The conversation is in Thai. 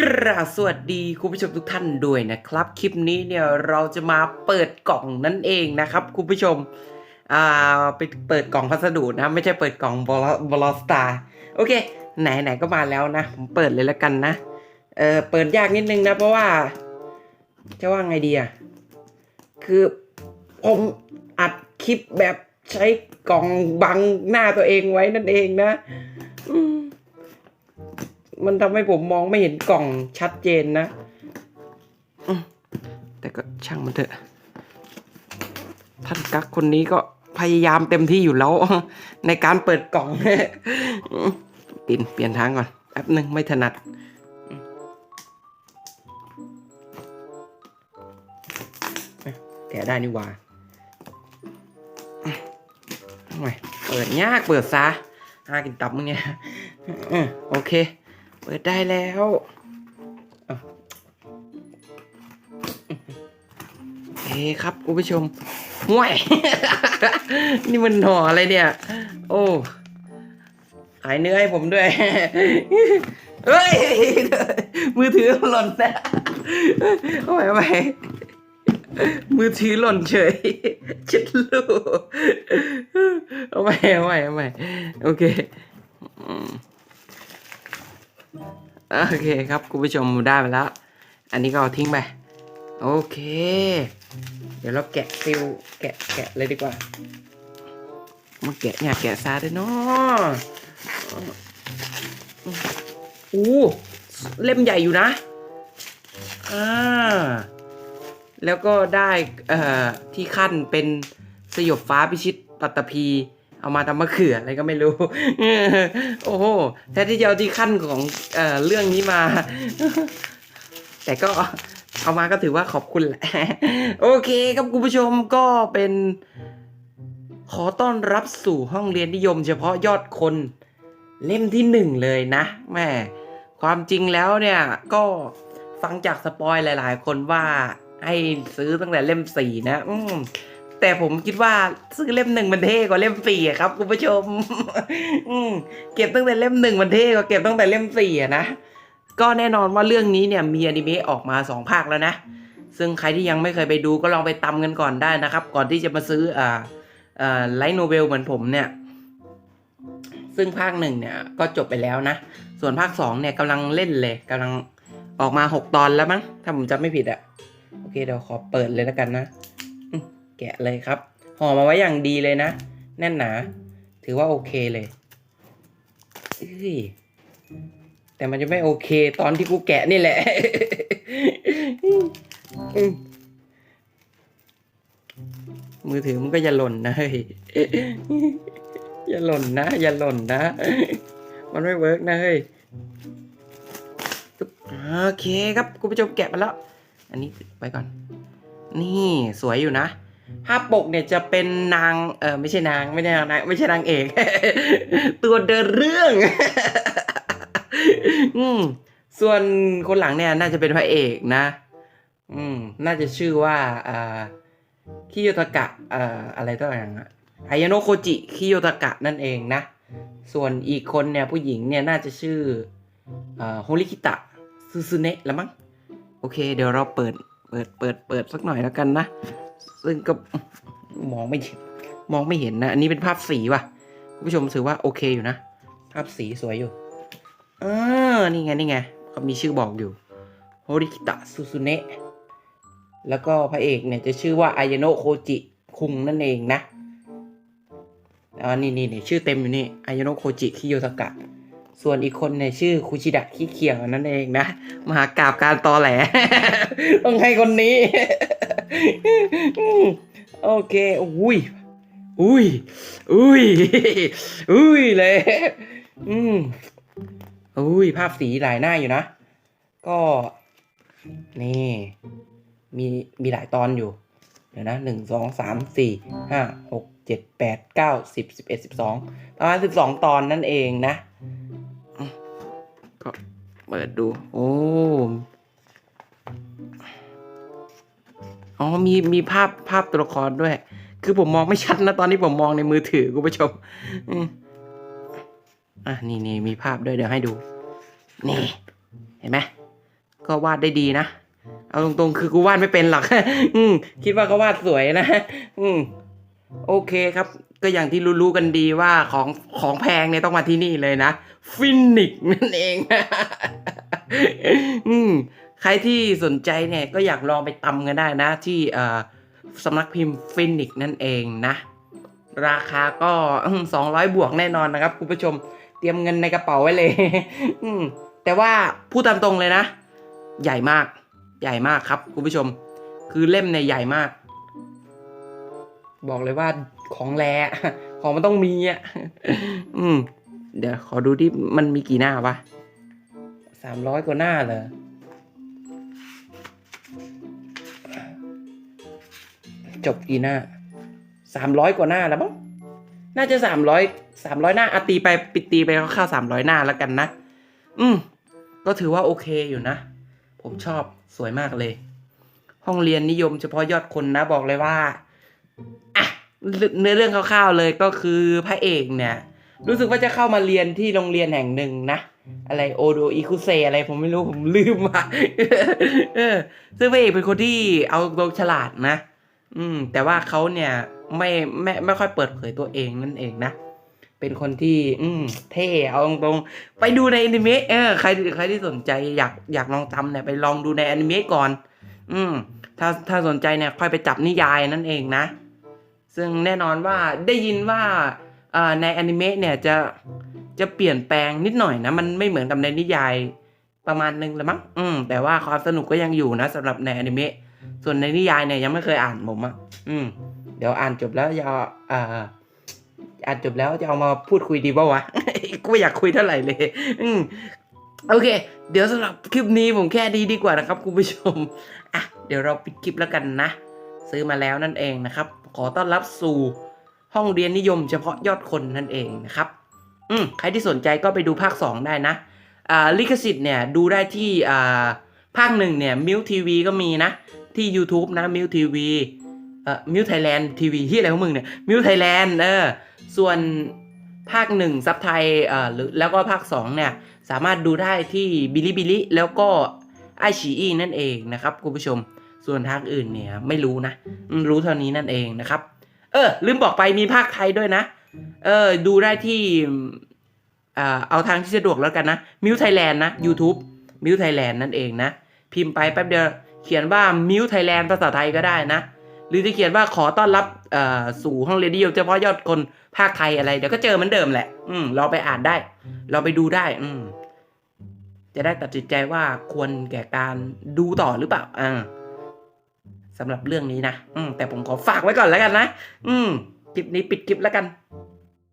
กราสวัสดีคุณผู้ชมทุกท่านด้วยนะครับ คลิปนี้เนี่ยเราจะมาเปิดกล่องนั่นเองนะครับคุณผู้ชมอ่าไปเปิดกล่องพัสดุนะ ไม่ใช่เปิดกล่องบอลบอลสตาร์โอเค ไหนไหนก็มาแล้วนะ ผมเปิดเลยแล้วกันนะเออเปิดยากนิดนึงนะ เพราะว่าจะว่าไงดีอะคือผมอัดคลิปแบบใช้กล่องบังหน้าตัวเองไว้นั่นเองนะ มมันทำให้ผมมองไม่เห็นกล่องชัดเจนนะอืมแต่ก็ช่างมันเถอะ ท่านกักคนนี้ก็พยายามเต็มที่อยู่แล้ว ในการเปิดกล่องอืมปินเปลี่ยนทางก่อนแป๊บหนึ่งไม่ถนัดอืมเอ๊ะแกะได้นี่หว่าอืมทำไมเปิดยากเปิดซะหากินตับมึงเนี่ยอืมโอเค เปิดได้แล้วเอ้ครับคุณผู้ชมห่วย นี่มันห่ออะไรเนี่ย โอ้ ขายเนื้อให้ผมด้วย เฮ้ย มือถือหล่นนะเอาไว้เอาไว้มือถือหล่นเฉยเช็ดลูกเอาไว้เอาไว้เอาไว้โอเค โอเคครับคุณผู้ชมได้ไปแล้ว อันนี้ก็เอาทิ้งไป โอเค เดี๋ยวเราแกะซิลแกะแกะเลยดีกว่ามาแกะเนี่ยแกะซาด้วยเนาะอู้เล่มใหญ่อยู่นะ อ่า แล้วก็ได้เอ่อที่ขั้นเป็นสยบฟ้าพิชิตปัตตภี เอามาทำมะเขืออะไรก็ไม่รู้ โอ้โหแท้ที่จะเอาที่ขั้นของเอ่อเรื่องนี้มา แต่ก็เอามาก็ถือว่าขอบคุณแหละ โอเคครับคุณผู้ชมก็เป็น ขอต้อนรับสู่ห้องเรียนนิยม เฉพาะยอดคนเล่มที่หนึ่งเลยนะแม่ความจริงแล้วเนี่ยก็ฟังจากสปอยหลาย ๆ คนว่าให้ซื้อตั้งแต่เล่มสี่นะ อืม แต่ผมคิดว่าซื้อเล่มหนึ่งมันเท่กว่าเล่มสี่ครับคุณผู้ชม อืมเก็บตั้งแต่เล่มหนึ่งมันเท่กว่าเก็บตั้งแต่เล่มสี่นะ ก็แน่นอนว่าเรื่องนี้เนี่ยมีอนิเมะออกมาสองภาคแล้วนะ ซึ่งใครที่ยังไม่เคยไปดูก็ลองไปตำกันก่อนได้นะครับ ก่อนที่จะมาซื้ออ่าอ่าไลท์โนเวลเหมือนผมเนี่ย ซึ่งภาคหนึ่งเนี่ยก็จบไปแล้วนะ ส่วนภาคสองเนี่ยกำลังเล่นเลยกำลังออกมาหกตอนแล้วมั้งถ้าผมจำไม่ผิดอะโอเคเดี๋ยวขอเปิดเลยแล้วกันนะ แกะเลยครับห่อมาไว้อย่างดีเลยนะ แน่นหนา ถือว่าโอเคเลยเอ้ยแต่มันจะไม่โอเคตอนที่กูแกะนี่แหละมือถือมันก็อย่าหล่นนะเฮ้ยอย่าหล่นนะ อย่าหล่นนะ มันไม่เวิร์กนะเฮ้ยโอเคครับคุณผู้ชมแกะมาแล้ว อันนี้ไว้ก่อน นี่สวยอยู่นะ ภาพปกเนี่ยจะเป็นนางเออไม่ใช่นางไม่ใช่นางไม่ใช่นางเอก ตัวเดินเรื่อง อืม ส่วนคนหลังเนี่ย น่าจะเป็นพระเอกนะ อืม น่าจะชื่อว่าอ่าคิโยตากะอ่าอะไรตัวอย่างอะไฮยาโนโคจิคิโยตากะนั่นเองนะ ส่วนอีกคนเนี่ยผู้หญิงเนี่ยน่าจะชื่ออ่าโฮริคิตะซูซูเนะละมั้ง โอเค เดี๋ยวเราเปิด เปิด เปิด เปิดสักหน่อยแล้วกันนะ ซึ่งก็มองไม่เห็นมองไม่เห็นนะ อันนี้เป็นภาพสีว่ะคุณผู้ชมถือว่าโอเคอยู่นะ ภาพสีสวยอยู่เออนี่ไง นี่ไงเขามีชื่อบอกอยู่โฮริคิตะซูซูเนะแล้วก็พระเอกเนี่ยจะชื่อว่าอายโนะโคจิคุงนั่นเองนะอ่านี่นี่นี่ชื่อเต็มอยู่นี่อายโนะโคจิคิโยตากะ ส่วนอีกคนเนี่ยชื่อคุชิดะขี้เขียวนั่นเองนะ มหากราบการตอแหล ต้องให้คนนี้ โอเคอุ้ยอุ้ยอุ้ยอุ้ยเลยอืมอุ้ยภาพสีหลายหน้าอยู่นะ ก็นี่มีมีหลายตอนอยู่ เดี๋ยวนะหนึ่งสองสามสี่ห้าหกเจ็ดแปดเก้าสิบสิบเอ็ดสิบสองประมาณสิบสองตอนนั่นเองนะ ก็เปิดดู โอ้ อ๋อมีมีภาพภาพตัวละครด้วย คือผมมองไม่ชัดนะ ตอนนี้ผมมองในมือถือคุณผู้ชมอะนี่นี่มีภาพด้วยเดี๋ยวให้ดู นี่ เห็นไหมก็วาดได้ดีนะ เอาตรงๆ คือกูวาดไม่เป็นหรอกอืมคิดว่าเขาวาดสวยนะ อืมโอเคครับ ก็อย่างที่รู้ๆกันดีว่าของของแพงเนี่ยต้องมาที่นี่เลยนะ ฟินิกนั่นเอง อืม ใครที่สนใจเนี่ยก็อยากลองไปตำกันได้นะ ที่สำนักพิมพ์ฟินิกนั่นเองนะ ราคาก็สองร้อยบวกแน่นอนนะครับคุณผู้ชมเตรียมเงินในกระเป๋าไว้เลยแต่ว่าพูดตามตรงเลยนะ ใหญ่มาก ใหญ่มากครับคุณผู้ชม คือเล่มเนี่ยใหญ่มาก บอกเลยว่าของแรของมันต้องมีอะอืม เดี๋ยวขอดูที่มันมีกี่หน้าวะสามร้อยกว่าหน้าเหรอ จบกี่หน้าสามร้อยกว่าหน้าแล้วมั้งน่าจะสามร้อยสามร้อยหน้าอะตีไปปิดตีไปเข้าสามร้อยหน้าแล้วกันนะ อืม ก็ถือว่าโอเคอยู่นะ ผมชอบสวยมากเลย ห้องเรียนนิยมเฉพาะยอดคนนะบอกเลยว่าอะเนื้อเรื่องคร่าวๆเลยก็คือพระเอกเนี่ย รู้สึกว่าจะเข้ามาเรียนที่โรงเรียนแห่งหนึ่งนะ อะไรโอโดอิคุเซอะไรผมไม่รู้ผมลืมมาเออซึ่งพระเอกเป็นคนที่เอาตรงฉลาดนะ อืม แต่ว่าเขาเนี่ยไม่ไม่ไม่ค่อยเปิดเผยตัวเองนั่นเองนะ เป็นคนที่ อืม เท่เอาตรงๆไปดูในอนิเมะเออใครใครที่สนใจอยากอยากลองทำเนี่ยไปลองดูในอนิเมะก่อน อืม ถ้าถ้าสนใจเนี่ยค่อยไปจับนิยายนั่นเองนะ ซึ่งแน่นอนว่าได้ยินว่าอ่าในอนิเมะเนี่ยจะจะเปลี่ยนแปลงนิดหน่อยนะ มันไม่เหมือนกับในนิยายประมาณนึงละมั้ง อืม แต่ว่าความสนุกก็ยังอยู่นะสำหรับในอนิเมะ ส่วนในนิยายเนี่ยยังไม่เคยอ่านผมอะอืม เดี๋ยวอ่านจบแล้วจะเอาอ่าอ่านจบแล้วจะเอามาพูดคุยดีป่าวะกูอยากคุยเท่าไหร่เลย อืมโอเค เดี๋ยวสำหรับคลิปนี้ผมแค่ดีดีกว่านะครับคุณผู้ชมอะเดี๋ยวเราปิดคลิปแล้วกันนะ ซื้อมาแล้วนั่นเองนะครับ ขอต้อนรับสู่ห้องเรียนนิยมเฉพาะยอดคนนั่นเองนะครับ อืมใครที่สนใจก็ไปดูภาค 2 ได้นะอ่าลิขสิทธิ์เนี่ยดูได้ที่อ่าภาคหนึ่งเนี่ยมิวทีวีก็มีนะ ที่ YouTube นะมิวทีวีเอ่อมิวไทยแลนด์ทีวีที่อะไรของมึงเนี่ยมิวไทยแลนด์เออส่วนภาคหนึ่งซับไทยเอ่อหรือแล้วก็ภาคสองเนี่ยสามารถดูได้ที่บิลิบิลิแล้วก็ไอชีอีนั่นเองนะครับคุณผู้ชมส่วนทางอื่นเนี่ยไม่รู้นะรู้เท่านี้นั่นเองนะครับ เออ ลืมบอกไปมีภาคไทยด้วยนะ เออ ดูได้ที่อ่าเอาทางที่สะดวกแล้วกันนะมิวไทยแลนด์นะ YouTube มิวไทยแลนด์นั่นเองนะ พิมพ์ไปแป๊บเดียว เขียนว่ามิวไทยแลนด์ภาษาไทยก็ได้นะ หรือจะเขียนว่าขอต้อนรับสู่ห้องเรียนนิยมเฉพาะยอดคนภาคไทยอะไร เดี๋ยวก็เจอเหมือนเดิมแหละ อืมเราไปอ่านได้ เราไปดูได้ อืมจะได้ตัดสินใจว่าควรแก่การดูต่อหรือเปล่า อ่าสำหรับเรื่องนี้นะ อืมแต่ผมขอฝากไว้ก่อนแล้วกันนะ อืม คลิปนี้ปิดคลิปแล้วกัน